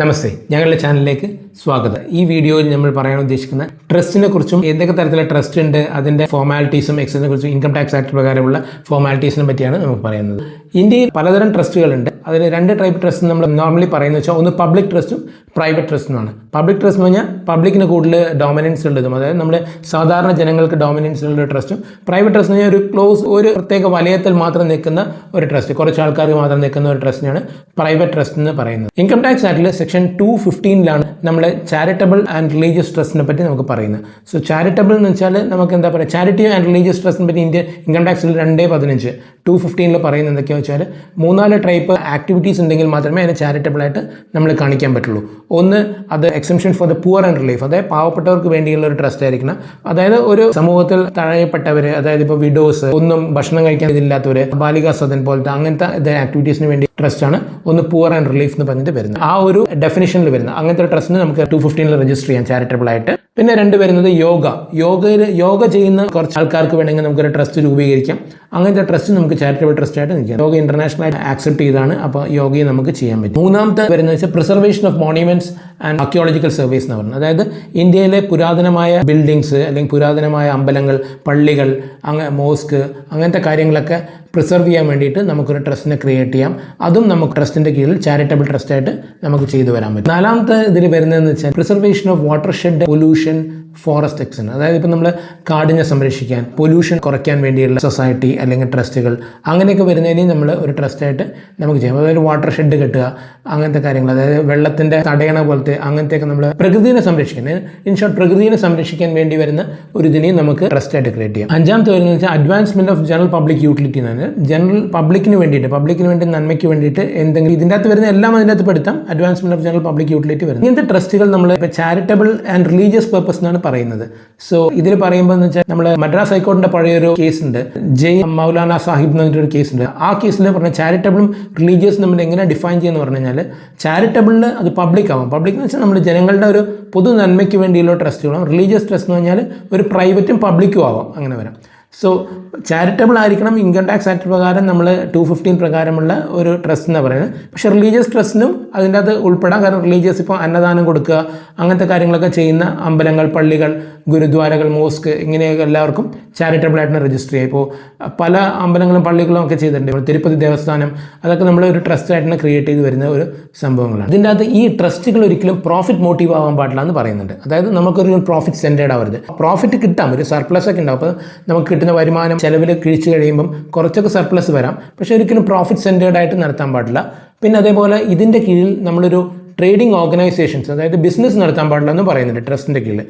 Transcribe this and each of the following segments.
നമസ്തേ. ഞങ്ങളുടെ ചാനലിലേക്ക് സ്വാഗതം. ഈ വീഡിയോയിൽ നമ്മൾ പറയാൻ ഉദ്ദേശിക്കുന്ന ട്രസ്റ്റിനെ കുറിച്ചും എന്തൊക്കെ തരത്തിലുള്ള ട്രസ്റ്റ് ഉണ്ട് അതിന്റെ ഫോർമാലിറ്റീസും എക്സിനെ കുറിച്ചും ഇൻകം ടാക്സ് ആക്ട് പ്രകാരമുള്ള ഫോർമാലിറ്റീസിനെ പറ്റിയാണ് നമുക്ക് പറയുന്നത്. ഇന്ത്യയിൽ പലതരം ട്രസ്റ്റുകളുണ്ട്. അതിൽ രണ്ട് ടൈപ്പ് ട്രസ്റ്റ് നമ്മൾ നോർമലി പറയുന്നത് വെച്ചാൽ ഒന്ന് പബ്ലിക് ട്രസ്റ്റും പ്രൈവറ്റ് ട്രസ്റ്റുമാണ് പബ്ലിക് ട്രസ്റ്റ് എന്ന് പറഞ്ഞാൽ പബ്ലിക്കിന് കൂടുതൽ ഡോമിനൻസ് ഉള്ളതും. അതായത് നമ്മൾ സാധാരണ ജനങ്ങൾക്ക് ഡോമിനൻസ് ഉള്ള ട്രസ്റ്റും പ്രൈവറ്റ് ട്രസ്റ്റ് എന്ന് പറഞ്ഞാൽ ഒരു ക്ലോസ് ഒരു പ്രത്യേക വലയത്തിൽ മാത്രം നിൽക്കുന്ന ഒരു ട്രസ്റ്റ് കുറച്ച് ആൾക്കാർക്ക് മാത്രം നിൽക്കുന്ന ഒരു ട്രസ്റ്റിനാണ് പ്രൈവറ്റ് ട്രസ്റ്റ് എന്ന് പറയുന്നത്. ഇൻകം ടാക്സ് ആക്ടിൽ സെക്ഷൻ ടു ഫിഫ്റ്റീനിലാണ് നമ്മൾ ചാരിറ്റബിൾ ആൻഡ് റിലീജിയസ് ട്രസ്റ്റിനെ പറ്റി നമുക്ക് പറയുന്നത്. സോ ചാരിറ്റബിൾ എന്ന് വെച്ചാൽ നമുക്ക് എന്താ പറയുക ചാരിറ്റി ആൻഡ് റിലീജിയസ് ട്രസ്റ്റിനെ പറ്റി ഇന്ത്യ ഇൻകം ടാക്സിൽ രണ്ടേ പതിനഞ്ച്. ടു ഫിഫ്റ്റീനിൽ പറയുന്നത് എന്തൊക്കെയാണെന്ന് വെച്ചാൽ മൂന്നാൽ ടൈപ്പ് ആക്ടിവിറ്റീസ് ഉണ്ടെങ്കിൽ മാത്രമേ അതിനെ ചാരിറ്റബിൾ ആയിട്ട് നമ്മൾ കാണിക്കാൻ പറ്റുള്ളൂ. ഒന്ന് അത് exemption for the poor and relief അതായത് പാവപ്പെട്ടവർക്ക് വേണ്ടിയുള്ള ഒരു ട്രസ്റ്റ് ആയിരിക്കണം. അതായത് ഒരു സമൂഹത്തിൽ തഴയപ്പെട്ടവർ അതായത് ഇപ്പോൾ വിഡോസ് ഒന്നും ഭക്ഷണം കഴിക്കാൻ ഇതില്ലാത്തവർ ബാലികാ സദൻ പോലത്തെ അങ്ങനത്തെ ആക്ടിവിറ്റീസിന് വേണ്ടി ട്രസ്റ്റ് ആണ് ഒന്ന് പുവർ ആൻഡ് റിലീഫ് എന്ന് പറഞ്ഞിട്ട് വരുന്നത്. ആ ഒരു ഡെഫിനേഷനിൽ വരുന്നത്. അങ്ങനത്തെ ഒരു ട്രസ്റ്റിന് നമുക്ക് ടു ഫിഫ്റ്റീനിൽ രജിസ്റ്റർ ചെയ്യാം ചാരിറ്റബിൾ ആയിട്ട്. പിന്നെ രണ്ട് വരുന്നത് യോഗ. യോഗയിൽ യോഗ ചെയ്യുന്ന കുറച്ച് ആൾക്കാർക്ക് വേണമെങ്കിൽ നമുക്കൊരു ട്രസ്റ്റ് രൂപീകരിക്കാം. അങ്ങനത്തെ ട്രസ്റ്റ് നമുക്ക് ചാരിറ്റബിൾ ട്രസ്റ്റ് ആയിട്ട് നിൽക്കാം. യോഗ ഇന്റർനാഷണൽ ആയിട്ട് ആക്സെപ്റ്റ് ചെയ്താണ്. അപ്പോൾ യോഗയെ നമുക്ക് ചെയ്യാൻ പറ്റും. മൂന്നാമത്തെ വരുന്നത് വെച്ചാൽ preservation of monuments and archaeological service എന്ന് പറയുന്നത്. അതായത് ഇന്ത്യയിലെ പുരാതനമായ ബിൽഡിങ്സ് അല്ലെങ്കിൽ പുരാതനമായ അമ്പലങ്ങൾ പള്ളികൾ അങ്ങ മോസ്ക് അങ്ങനത്തെ കാര്യങ്ങളൊക്കെ പ്രിസർവ് ചെയ്യാൻ വേണ്ടിയിട്ട് നമുക്കൊരു ട്രസ്റ്റിനെ ക്രിയേറ്റ് ചെയ്യാം. അതും നമുക്ക് ട്രസ്റ്റിന്റെ കീഴിൽ ചാരിറ്റബിൾ ട്രസ്റ്റ് ആയിട്ട് നമുക്ക് ചെയ്തു വരാൻ പറ്റും. നാലാമത്തെ ഇതിൽ വരുന്നതെന്ന് വെച്ചാൽ preservation of watershed pollution forest Exxon അതായത് ഇപ്പം നമ്മൾ കാടിനെ സംരക്ഷിക്കാൻ പൊല്യൂഷൻ കുറയ്ക്കാൻ വേണ്ടിയുള്ള സൊസൈറ്റി അല്ലെങ്കിൽ ട്രസ്റ്റുകൾ അങ്ങനെയൊക്കെ വരുന്നതിന് നമ്മൾ ഒരു ട്രസ്റ്റായിട്ട് നമുക്ക് ചെയ്യാം. അതായത് വാട്ടർ ഷെഡ് കെട്ടുക അങ്ങനത്തെ കാര്യങ്ങൾ. അതായത് വെള്ളത്തിന്റെ തടയണ പോലത്തെ അങ്ങനത്തെയൊക്കെ നമ്മൾ പ്രകൃതിയെ സംരക്ഷിക്കാൻ. ഇൻ ഷോർട്ട് പ്രകൃതിയെ സംരക്ഷിക്കാൻ വേണ്ടി വരുന്ന ഒരു ഇതിനെയും നമുക്ക് ട്രസ്റ്റായിട്ട് ക്രിയേറ്റ് ചെയ്യാം. അഞ്ചാമത്തെ വരുന്നത് വെച്ചാൽ advancement of general public utility എന്നാണ് ജനറൽ പബ്ലിക്കിന് വേണ്ടിയിട്ട് പബ്ലിക്കിന് വേണ്ടി നന്മയ്ക്ക് വേണ്ടിയിട്ട് എന്തെങ്കിലും ഇതിന്റെ അകത്ത് വരുന്ന എല്ലാം അതിന്റെ അകത്ത് പെടുത്താം. Advancement of general public utility വരുന്നത്. ഇങ്ങനത്തെ ട്രസ്റ്റുകൾ നമ്മൾ ഇപ്പോൾ ചാരിറ്റബിൾ ആൻഡ് റിലീജിയസ് പർപ്പസ് എന്നാണ് പറയുന്നത്. സോ ഇതിൽ പറയുമ്പോൾ എന്ന് വെച്ചാൽ നമ്മൾ മദ്രാസ് ഹൈക്കോടതിന്റെ പഴയൊരു കേസ് ഉണ്ട് ജയ് മൗലാന സാഹിബ് എന്ന് കേസ് ഉണ്ട് ആ കേസിൽ പറഞ്ഞ ചാരിറ്റബിളും റിലീജിയസ് നമ്മൾ എങ്ങനെ ഡിഫൈൻ ചെയ്യുന്ന പറഞ്ഞു കഴിഞ്ഞാൽ ചാരിറ്റബിളിൽ അത് പബ്ലിക് ആവും. പബ്ലിക് എന്ന് വെച്ചാൽ നമ്മൾ ജനങ്ങളുടെ ഒരു പൊതു നന്മയ്ക്ക് വേണ്ടിയുള്ള ട്രസ്റ്റുകളും റിലീജിയസ് ട്രസ്റ്റ് എന്ന് പറഞ്ഞാൽ ഒരു പ്രൈവറ്റും പബ്ലിക്കും ആവാം. അങ്ങനെ വരാം. സോ ചാരിറ്റബിൾ ആയിരിക്കണം ഇൻകം ടാക്സ് ആക്ട് പ്രകാരം നമ്മൾ ടു ഫിഫ്റ്റീൻ പ്രകാരമുള്ള ഒരു ട്രസ്റ്റ് എന്നാണ് പറയുന്നത്. പക്ഷേ റിലീജിയസ് ട്രസ്റ്റിനും അതിന്റെ അത് ഉൾപ്പെടാം കാരണം റിലീജിയസ് ഇപ്പോൾ അന്നദാനം കൊടുക്കുക അങ്ങനത്തെ കാര്യങ്ങളൊക്കെ ചെയ്യുന്ന അമ്പലങ്ങൾ പള്ളികൾ ഗുരുദ്വാരകൾ മോസ്ക് ഇങ്ങനെയൊക്കെ എല്ലാവർക്കും ചാരിറ്റബിൾ ആയിട്ട് രജിസ്റ്റർ ചെയ്യുക. ഇപ്പോൾ പല അമ്പലങ്ങളും പള്ളികളും ഒക്കെ ചെയ്തിട്ടുണ്ട്. തിരുപ്പതി ദേവസ്ഥാനം അതൊക്കെ നമ്മൾ ഒരു ട്രസ്റ്റ് ആയിട്ട് ക്രിയേറ്റ് ചെയ്ത് വരുന്ന ഒരു സംഭവങ്ങളാണ്. ഇതിന്റെ അകത്ത് ഈ ട്രസ്റ്റുകൾ ഒരിക്കലും പ്രോഫിറ്റ് മോട്ടീവ് ആവാൻ പാടില്ല എന്ന് പറയുന്നുണ്ട്. അതായത് നമുക്കൊരു പ്രോഫിറ്റ് സെന്റേഡ് ആവരുത്. പ്രോഫിറ്റ് കിട്ടാം ഒരു സർപ്ലസ് ഒക്കെ ഉണ്ടാവും. അപ്പോൾ നമുക്ക് കിട്ടുന്ന വരുമാനം ചിലവിൽ കിഴിച്ച് കഴിയുമ്പം കുറച്ചൊക്കെ സർപ്ലസ് വരാം. പക്ഷേ ഒരിക്കലും പ്രോഫിറ്റ് സെന്റേഡ് ആയിട്ട് നടത്താൻ പാടില്ല. പിന്നെ അതേപോലെ ഇതിന്റെ കീഴിൽ നമ്മളൊരു ട്രേഡിംഗ് ഓർഗനൈസേഷൻസ് അതായത് ബിസിനസ് നടത്താൻ പാടില്ല എന്ന് പറയുന്നുണ്ട് ട്രസ്റ്റിന്റെ കീഴിൽ.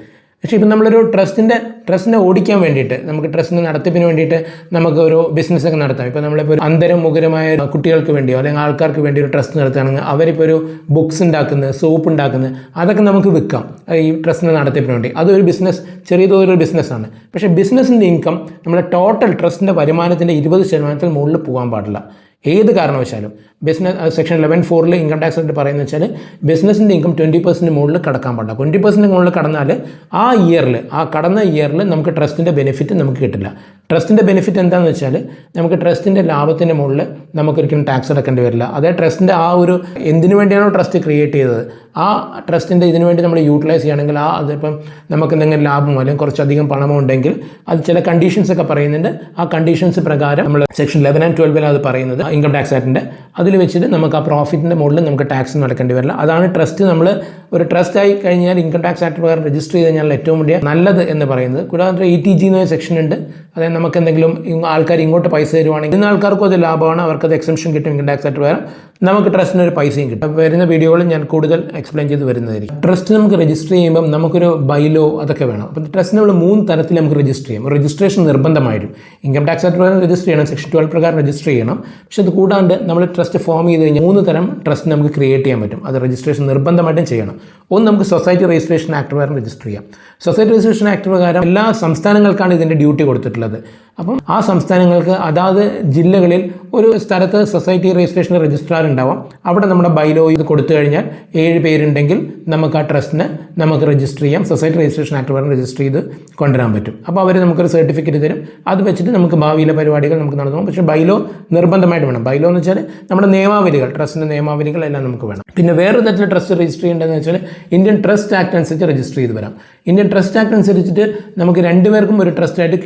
പക്ഷേ ഇപ്പം നമ്മളൊരു ട്രസ്റ്റിന്റെ ട്രസ്റ്റിനെ ഓടിക്കാൻ വേണ്ടിയിട്ട് നമുക്ക് ട്രസ്റ്റിന്റെ നടത്തിപ്പിന് വേണ്ടിയിട്ട് നമുക്ക് ഒരു ബിസിനസ് ഒക്കെ നടത്താം. ഇപ്പോൾ നമ്മളിപ്പോൾ ഒരു അന്തരം മുഖരമായ കുട്ടികൾക്ക് വേണ്ടിയോ അല്ലെങ്കിൽ ആൾക്കാർക്ക് വേണ്ടി ഒരു ട്രസ്റ്റ് നടത്തുകയാണെങ്കിൽ അവരിപ്പോൾ ഒരു ബുക്സ് ഉണ്ടാക്കുന്നത് സോപ്പ് ഉണ്ടാക്കുന്നത് അതൊക്കെ നമുക്ക് വിൽക്കാം. ഈ ട്രസ്റ്റിന്റെ നടത്തിപ്പിന് വേണ്ടി. അതൊരു ബിസിനസ് ചെറിയ തോതിലൊരു ബിസിനസ്സാണ് പക്ഷേ ബിസിനസ്സിന്റെ ഇൻകം നമ്മുടെ ടോട്ടൽ ട്രസ്റ്റിന്റെ വരുമാനത്തിന്റെ ഇരുപത് ശതമാനത്തിൽ മുകളിൽ പോകാൻ പാടില്ല. ഏത് കാരണവശാലും ബിസിനസ് സെക്ഷൻ ലെവൻ ഫോറിൽ ഇൻകം ടാക്സ് ആയിട്ട് പറയുന്നത് വെച്ചാൽ ബിസിനസ്സിന്റെ ഇൻകം ട്വന്റി പെർസെന്റ് മുകളിൽ കടക്കാൻ പാടില്ല. ട്വന്റി പെർസെന്റ് മുകളിൽ കടന്നാൽ ആ ഇയറിൽ ആ കടന്ന ഇയറിൽ നമുക്ക് ട്രസ്റ്റിന്റെ ബെനിഫിറ്റ് നമുക്ക് കിട്ടില്ല. ട്രസ്റ്റിന്റെ ബെനിഫിറ്റ് എന്താണെന്ന് വെച്ചാൽ നമുക്ക് ട്രസ്റ്റിന്റെ ലാഭത്തിന്റെ മുകളിൽ നമുക്കൊരിക്കലും ടാക്സ് അടക്കേണ്ടി വരില്ല. അതേ ട്രസ്റ്റിന്റെ ആ ഒരു എന്തിനു വേണ്ടിയാണോ ട്രസ്റ്റ് ക്രിയേറ്റ് ചെയ്തത്? ആ ട്രസ്റ്റിന്റെ ഇതിനു വേണ്ടി നമ്മൾ യൂട്ടിലൈസ് ചെയ്യുകയാണെങ്കിൽ ആ അതിപ്പം നമുക്ക് എന്തെങ്കിലും ലാഭമോ അല്ലെങ്കിൽ കുറച്ചധികം പണമോ ഉണ്ടെങ്കിൽ അത് ചില കണ്ടീഷൻസ് ഒക്കെ പറയുന്നുണ്ട്. ആ കണ്ടീഷൻസ് പ്രകാരം നമ്മൾ സെക്ഷൻ ലെവൻ ആൻഡ് ട്വൽവിൽ അത് പറയുന്നത്. ഇൻകം ടാക്സ് ആക്ടിന്റെ അതിൽ വെച്ചിട്ട് നമുക്ക് ആ പ്രോഫിറ്റിന്റെ മുകളിൽ നമുക്ക് ടാക്സ് നടക്കേണ്ടി വരില്ല. അതാണ് ട്രസ്റ്റ് നമ്മൾ ഒരു ട്രസ്റ്റ് ആയി കഴിഞ്ഞാൽ ഇൻകം ടാക്സ് ആക്ട് പ്രകാരം രജിസ്റ്റർ ചെയ്ത് കഴിഞ്ഞാൽ ഏറ്റവും വലിയ നല്ലത് എന്ന് പറയുന്നത്. കൂടാതെ ഇ ടി ജി എന്ന സെക്ഷൻ ഉണ്ട്. അതായത് നമുക്ക് എന്തെങ്കിലും ആൾക്കാർ ഇങ്ങോട്ട് പൈസ തരുവാണെങ്കിൽ ഇന്ന് ആൾക്കാർക്കും അത് ലാഭമാണ്. അവർക്കത് എക്സംഷൻ കിട്ടും ഇൻകം ടാക്സ് ആയിട്ട് പ്രകാരം നമുക്ക് ട്രസ്റ്റിന് ഒരു പൈസയും കിട്ടും. വരുന്ന വീഡിയോകളിൽ ഞാൻ കൂടുതൽ എക്സ്പ്ലെയിൻ ചെയ്ത് വരുന്നതായിരിക്കും. ട്രസ്റ്റ് നമുക്ക് രജിസ്റ്റർ ചെയ്യുമ്പോൾ നമുക്കൊരു ബൈലോ അതൊക്കെ വേണം. അപ്പോൾ ട്രസ്റ്റ് നമ്മൾ മൂന്ന് തരത്തിൽ നമുക്ക് രജിസ്റ്റർ ചെയ്യാം. രജിസ്ട്രേഷൻ നിർബന്ധമായിട്ടും. ഇൻകം ടാക്സ് ആക്ട് പ്രകാരം രജിസ്റ്റർ ചെയ്യണം. സെക്ഷൻ ട്വൽവ് പ്രകാരം രജിസ്റ്റർ ചെയ്യണം. പക്ഷേ അത് കൂടാണ്ട് നമ്മൾ ട്രസ്റ്റ് ഫോം ചെയ്ത് കഴിഞ്ഞാൽ മൂന്ന് തരം ട്രസ്റ്റ് നമുക്ക് ക്രിയേറ്റ് ചെയ്യാൻ പറ്റും. അത് രജിസ്ട്രേഷൻ നിർബന്ധമായിട്ടും ചെയ്യണം. ഒന്ന് നമുക്ക് സൊസൈറ്റി രജിസ്ട്രേഷൻ ആക്ട് പ്രകാരം രജിസ്റ്റർ ചെയ്യാം. സൊസൈറ്റി രജിസ്ട്രേഷൻ ആക്ട് പ്രകാരം എല്ലാ സംസ്ഥാനങ്ങൾക്കാണ് ഇതിന്റെ ഡ്യൂട്ടി കൊടുത്തിട്ടുള്ളത്. അപ്പം ആ സംസ്ഥാനങ്ങൾക്ക് അതാത് ജില്ലകളിൽ ഒരു സ്ഥലത്ത് സൊസൈറ്റി രജിസ്ട്രേഷൻ രജിസ്ട്രാർ ഉണ്ടാവാം. അവിടെ നമ്മുടെ ബൈലോ ഇത് കൊടുത്തു കഴിഞ്ഞാൽ ഏഴ് പേരുണ്ടെങ്കിൽ നമുക്ക് ആ ട്രസ്റ്റിന് നമുക്ക് രജിസ്റ്റർ ചെയ്യാം. സൊസൈറ്റി രജിസ്ട്രേഷൻ ആക്ട് പ്രകാരം രജിസ്റ്റർ ചെയ്ത് കൊണ്ടുവരാൻ പറ്റും. അപ്പോൾ അവർ നമുക്കൊരു സർട്ടിഫിക്കറ്റ് തരും. അത് വെച്ചിട്ട് നമുക്ക് ഭാവിയിലെ പരിപാടികൾ നമുക്ക് നടന്നു പോകും. പക്ഷേ ബൈലോ നിർബന്ധമായിട്ട് വേണം. ബൈലോ എന്ന് വെച്ചാൽ നമ്മുടെ നിയമാവലികൾ ട്രസ്റ്റിന്റെ നിയമാവലികൾ എല്ലാം നമുക്ക് വേണം. പിന്നെ വേറൊരു തരത്തിൽ ട്രസ്റ്റ് രജിസ്റ്റർ ചെയ്യേണ്ടതെന്ന് വെച്ചാൽ ഇന്ത്യൻ ട്രസ്റ്റ് ആക്ട് അനുസരിച്ച് രജിസ്റ്റർ ചെയ്ത് വരാം. ഇന്ത്യൻ ട്രസ്റ്റ് ആക്ട് അനുസരിച്ചിട്ട് നമുക്ക് രണ്ടുപേർക്കും ഒരു ട്രസ്റ്റായിട്ട്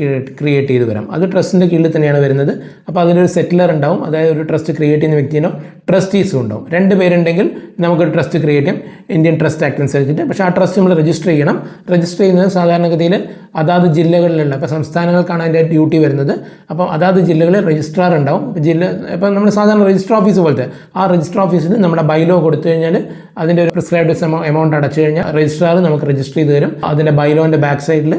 ക്രിയേറ്റ് ചെയ്ത് വരാം. അത് ട്രസ്റ്റിന്റെ കീഴിൽ തന്നെയാണ് വരുന്നത്. അപ്പോൾ അതിലൊരു സെറ്റിലർ ഉണ്ടാവും. അതായത് ഒരു ട്രസ്റ്റ് ക്രിയേറ്റ് ചെയ്യുന്ന വ്യക്തിനോ ട്രസ്റ്റീസും ഉണ്ടാവും. രണ്ട് പേരുണ്ടെങ്കിൽ നമുക്കൊരു ട്രസ്റ്റ് ക്രിയേറ്റ് ചെയ്യാം. ഇന്ത്യൻ ട്രസ്റ്റ് ആക്ട് അനുസരിച്ചിട്ട്. പക്ഷേ ആ ട്രസ്റ്റ് നമ്മൾ രജിസ്റ്റർ ചെയ്യണം. രജിസ്റ്റർ ചെയ്യുന്നത് സാധാരണഗതിയിൽ അതാത് ജില്ലകളിലുള്ള ഇപ്പോൾ സംസ്ഥാനങ്ങൾക്കാണ് അതിന്റെ ഡ്യൂട്ടി വരുന്നത്. അപ്പോൾ അതാത് ജില്ലകളിൽ രജിസ്ട്രാർ ഉണ്ടാവും. ജില്ല ഇപ്പോൾ നമ്മൾ സാധാരണ രജിസ്റ്റർ ഓഫീസ് പോലത്തെ ആ രജിസ്റ്റർ ഓഫീസിൽ നമ്മുടെ ബൈലോ കൊടുത്തു കഴിഞ്ഞാൽ അതിന്റെ ഒരു പ്രിസ്ക്രൈബ്ഡ് എമൗണ്ട് അടച്ചു കഴിഞ്ഞാൽ രജിസ്ട്രാർ നമുക്ക് രജിസ്റ്റർ ചെയ്ത് തരും. അതിന്റെ ബൈലോന്റെ ബാക്ക് സൈഡിൽ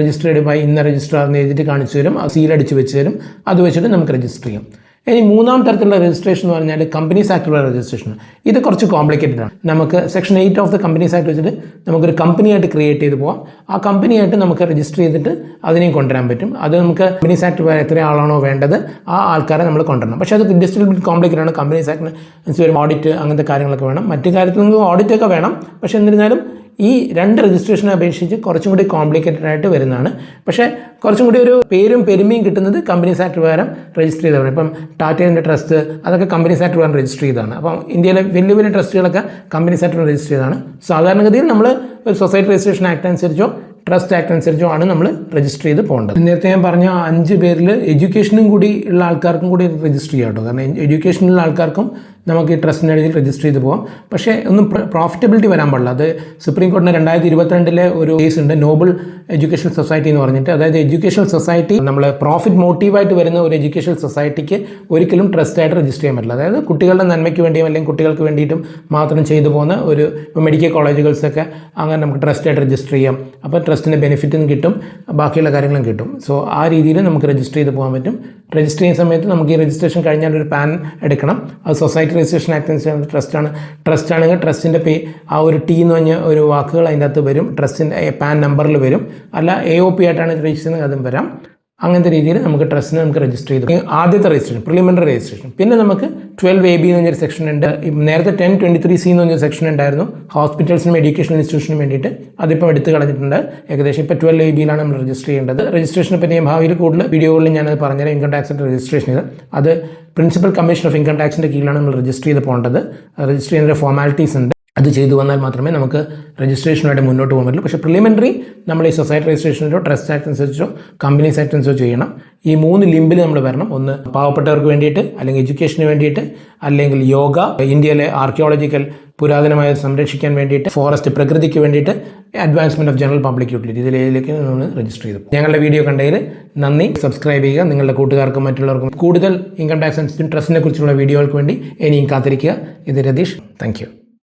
രജിസ്റ്റേർഡ് ബൈ ഇന്ന രജിസ്ട്രാർ എന്ന് എഴുതിയിട്ട് കാണിച്ചു തരും. സീലടിച്ച് വെച്ച് തരും. അത് വെച്ചിട്ട് നമുക്ക് രജിസ്റ്റർ ചെയ്യാം. ഇനി മൂന്നാം തരത്തിലുള്ള രജിസ്ട്രേഷൻ എന്ന് പറഞ്ഞാൽ കമ്പനീസ് ആക്ടുള്ള രജിസ്ട്രേഷൻ ഇത് കുറച്ച് കോംപ്ലിക്കേറ്റഡ് ആണ്. നമുക്ക് section eight of the companies act വെച്ചിട്ട് നമുക്കൊരു കമ്പനിയായിട്ട് ക്രിയേറ്റ് ചെയ്ത് പോവാം. ആ കമ്പനിയായിട്ട് നമുക്ക് രജിസ്റ്റർ ചെയ്തിട്ട് അതിനെയും കൊണ്ടുവരാൻ പറ്റും. അത് നമുക്ക് കമ്പനീസ് ആക്ട് എത്ര ആളാണോ വേണ്ടത് ആ ആൾക്കാരെ നമ്മൾ കൊണ്ടുവരണം. പക്ഷേ അത് ഡിജിറ്റൽ ബിറ്റ് കോംപ്ലിക്കേറ്റഡ് ആണ് കമ്പനീസ് ആക്ടിന് ഓഡിറ്റ് അങ്ങനത്തെ കാര്യങ്ങളൊക്കെ വേണം. മറ്റു കാര്യത്തിൽ നിന്ന് ഓഡിറ്റ് ഒക്കെ വേണം. പക്ഷേ എന്നിരുന്നാലും ഈ രണ്ട് രജിസ്ട്രേഷനെ അപേക്ഷിച്ച് കുറച്ചും കൂടി കോംപ്ലിക്കേറ്റഡ് ആയിട്ട് വരുന്നതാണ്. പക്ഷേ കുറച്ചും കൂടി ഒരു പേരും പെരുമയും കിട്ടുന്നത് കമ്പനീസ് ആക്ട് പ്രകാരം രജിസ്റ്റർ ചെയ്തതാണ് ഇപ്പം ടാറ്റേന്റെ ട്രസ്റ്റ് അതൊക്കെ കമ്പനീസ് ആക്ട് പ്രകാരം രജിസ്റ്റർ ചെയ്തതാണ്. അപ്പം ഇന്ത്യയിലെ വലിയ വലിയ ട്രസ്റ്റുകളൊക്കെ കമ്പനീസ് ആക്ട് രജിസ്റ്റർ ചെയ്തതാണ്. സാധാരണഗതിയിൽ നമ്മൾ ഒരു സൊസൈറ്റി രജിസ്ട്രേഷൻ ആക്ട് അനുസരിച്ചോ ട്രസ്റ്റ് ആക്ട് അനുസരിച്ചോ ആണ് നമ്മൾ രജിസ്റ്റർ ചെയ്ത് പോകേണ്ടത്. നേരത്തെ ഞാൻ പറഞ്ഞ അഞ്ച് പേരിൽ എഡ്യൂക്കേഷനും കൂടി ഉള്ള ആൾക്കാർക്കും കൂടി രജിസ്റ്റർ ചെയ്യാം കേട്ടോ. കാരണം എഡ്യൂക്കേഷനുള്ള ആൾക്കാർക്കും നമുക്ക് ഈ ട്രസ്റ്റിന്റെ അടിയിൽ രജിസ്റ്റർ ചെയ്ത് പോകാം പക്ഷേ ഒന്നും പ്രോഫിറ്റബിലിറ്റി വരാൻ പാടില്ല. അത് സുപ്രീം കോടതിന് രണ്ടായിരത്തി ഇരുപത്തിരണ്ടിലെ ഒരു കേസ് ഉണ്ട്. നോബൽ എഡ്യൂക്കേഷൻ സൊസൈറ്റി എന്ന് പറഞ്ഞിട്ട്. അതായത് എഡ്യൂക്കേഷൻ സൊസൈറ്റി നമ്മൾ പ്രോഫിറ്റ് മോട്ടീവായിട്ട് വരുന്ന ഒരു എഡ്യൂക്കേഷൻ സൊസൈറ്റിക്ക് ഒരിക്കലും ട്രസ്റ്റായിട്ട് രജിസ്റ്റർ ചെയ്യാൻ പറ്റില്ല. അതായത് കുട്ടികളുടെ നന്മയ്ക്ക് വേണ്ടിയും അല്ലെങ്കിൽ കുട്ടികൾക്ക് വേണ്ടിയിട്ടും മാത്രം ചെയ്തു പോകുന്ന ഒരു മെഡിക്കൽ കോളേജുകൾസൊക്കെ അങ്ങനെ നമുക്ക് ട്രസ്റ്റായിട്ട് രജിസ്റ്റർ ചെയ്യാം. അപ്പോൾ ട്രസ്റ്റിന്റെ ബെനിഫിറ്റും കിട്ടും. ബാക്കിയുള്ള കാര്യങ്ങളും കിട്ടും. സോ ആ രീതിയിൽ നമുക്ക് രജിസ്റ്റർ ചെയ്ത് പോകാൻ പറ്റും. രജിസ്റ്റർ ചെയ്യുന്ന സമയത്ത് നമുക്ക് ഈ രജിസ്ട്രേഷൻ കഴിഞ്ഞാൽ ഒരു പാൻ എടുക്കണം. അത് സൊസൈറ്റി രജിസ്ട്രേഷൻ ആക്ട് അനുസരിച്ച് ട്രസ്റ്റാണ് ട്രസ്റ്റ് ആണെങ്കിൽ ട്രസ്റ്റിന്റെ പേ ആ ഒരു ടി എന്ന് പറഞ്ഞ ഒരു വാക്കുകൾ അതിന്റെ അകത്ത് വരും. ട്രസ്റ്റിന്റെ പാൻ നമ്പറിൽ വരും. അല്ല എ ഒ പി ആയിട്ടാണ് രജിസ്റ്റർ ചെയ്യുന്നത് അതും വരാം. അങ്ങനത്തെ രീതിയിൽ നമുക്ക് ട്രസ്റ്റിനെ നമുക്ക് രജിസ്റ്റർ ചെയ്തു. ആദ്യത്തെ രജിസ്ട്രേഷൻ പ്രിലിമിനറി രജിസ്ട്രേഷൻ പിന്നെ നമുക്ക് ട്വൽവ് എ ബി എന്ന് പറഞ്ഞൊരു സെക്ഷൻ ഉണ്ട്. നേരത്തെ ടെൻ ട്വന്റി ത്രീ സി എന്ന് പറഞ്ഞൊരു സെക്ഷൻ ഉണ്ടായിരുന്നു. ഹോസ്പിറ്റൽസിനും എഡ്യൂക്കേഷൻ ഇൻസ്റ്റിറ്റ്യൂഷനും വേണ്ടിയിട്ട് അതിപ്പോൾ എടുത്ത് കളഞ്ഞിട്ടുണ്ട്. ഏകദേശം ഇപ്പോൾ ട്വൽവ് എ ബിയിലാണ് നമ്മൾ രജിസ്റ്റർ ചെയ്യേണ്ടത്. രജിസ്ട്രേഷനെ പറ്റി ഭാവിയിൽ കൂടുതൽ വീഡിയോകളിൽ ഞാനത് പറഞ്ഞുതരാം. ഇൻകം ടാക്സിന്റെ രജിസ്ട്രേഷൻ അത് പ്രിൻസിപ്പൽ കമ്മീഷൻ ഓഫ് ഇൻകം ടാക്സിന്റെ കീഴിലാണ് നമ്മൾ രജിസ്റ്റർ ചെയ്ത് പോകേണ്ടത്. രജിസ്റ്റർ ചെയ്യുന്ന ഫോർമാലിറ്റീസ് ഉണ്ട്. അത് ചെയ്തു വന്നാൽ മാത്രമേ നമുക്ക് രജിസ്ട്രേഷനുമായിട്ട് മുന്നോട്ട് പോകാൻ പറ്റുള്ളൂ. പക്ഷേ പ്രിലിമിനറി നമ്മൾ ഈ സൊസൈറ്റി രജിസ്ട്രേഷനിലോ ട്രസ്റ്റ് ആക്ട് അനുസരിച്ചോ കമ്പനീസ് ആക്ട് അനുസരിച്ചോ ചെയ്യണം. ഈ മൂന്ന് ലിമ്പിൽ നമ്മൾ വരണം. ഒന്ന് പാവപ്പെട്ടവർക്ക് വേണ്ടിയിട്ട് അല്ലെങ്കിൽ എഡ്യൂക്കേഷന് വേണ്ടിയിട്ട് അല്ലെങ്കിൽ യോഗ ഇന്ത്യയിലെ ആർക്കിയോളജിക്കൽ പുരാതനമായ സംരക്ഷിക്കാൻ വേണ്ടിയിട്ട് ഫോറസ്റ്റ് പ്രകൃതിക്ക് വേണ്ടിയിട്ട് advancement of general public utility ഇതിലേക്ക് നമ്മൾ രജിസ്റ്റർ ചെയ്തു. ഞങ്ങളുടെ വീഡിയോ കണ്ടതിൽ നന്ദി. സബ്സ്ക്രൈബ് ചെയ്യുക. നിങ്ങളുടെ കൂട്ടുകാർക്കും മറ്റുള്ളവർക്കും കൂടുതൽ ഇൻകം ടാക്സ് ആൻഡ് ട്രസ്റ്റിനെ കുറിച്ചുള്ള വീഡിയോകൾക്ക് വേണ്ടി ഇനിയും കാത്തിരിക്കുക. ഇത് രതീഷ്. താങ്ക്